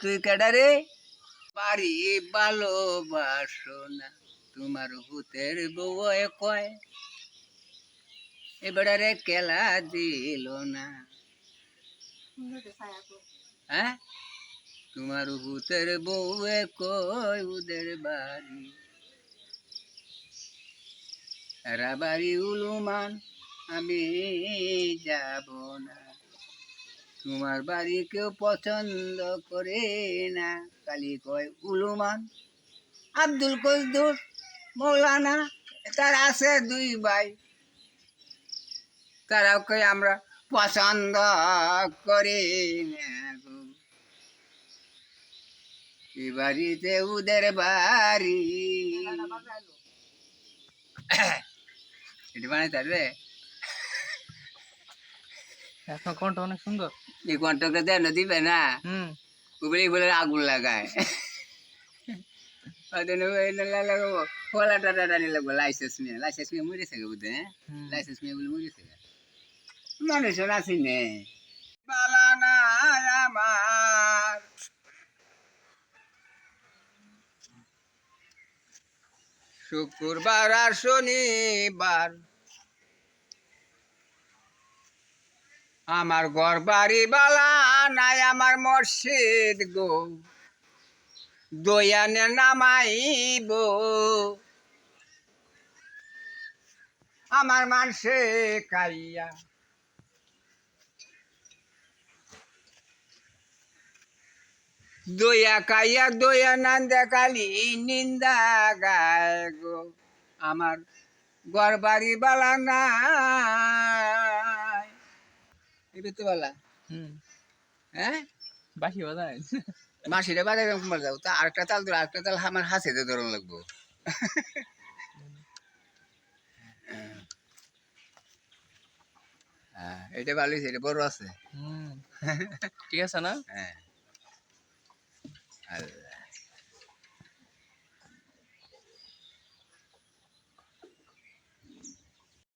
তুই কেডা রে? বাড়ি ভালোবাসো না তোমার ভূতের বউ কয়। এবারে কেলা দিল না। হ্যাঁ? তোমার ভূতের বউ কয় উদের বাড়ি। এরা বাড়ি উলুমান, আমি যাব না। তোমার বাড়ি কেউ পছন্দ করে না। কালি কয় উলুমান, আব্দুল কসদুর মৌলানা, তার আছে দুই ভাই। তারাও কয়, আমরা পছন্দ করি না এই বাড়িতে উদের বাড়ি। এটা বানাইতে পারবে? আপনার কণ্ঠ অনেক সুন্দর? এই কন্ট্রাক্টর দেন দিবে না। হুম। ওগুলি বলে আগুন লাগায়। লাগাবো ফলা টাটা টানি লাগবো লাইসেন্স নিয়ে লাইসেন্স হুম। লাইসেন্স নিয়ে বলে মরেছে গে মানুষ আছি নে। পালানা আমার। শুক্রবার আর শনিবার আমার ঘর বাড়ি বালা, নাই আমার মসজিদ গো। দয়ানে নামাইব। আমার মানসে কাইয়া। দয়া কাইয়া, দয়া নান্দা কালি, নিন্দা গায় গো। আমার ঘর বাড়ি বালা, নাই হুম। হ্যাঁ? বাসি বাজায়। মাসিরে বাজারে কুমার যাও তা আরেকটা তাল ধরো আরেকটা তাল আমার দিয়ে ধরন লাগবো। হ্যাঁ, এটা ভালো হয়েছে এটা বড় আছে। হুম। ঠিক আছে না? হ্যাঁ।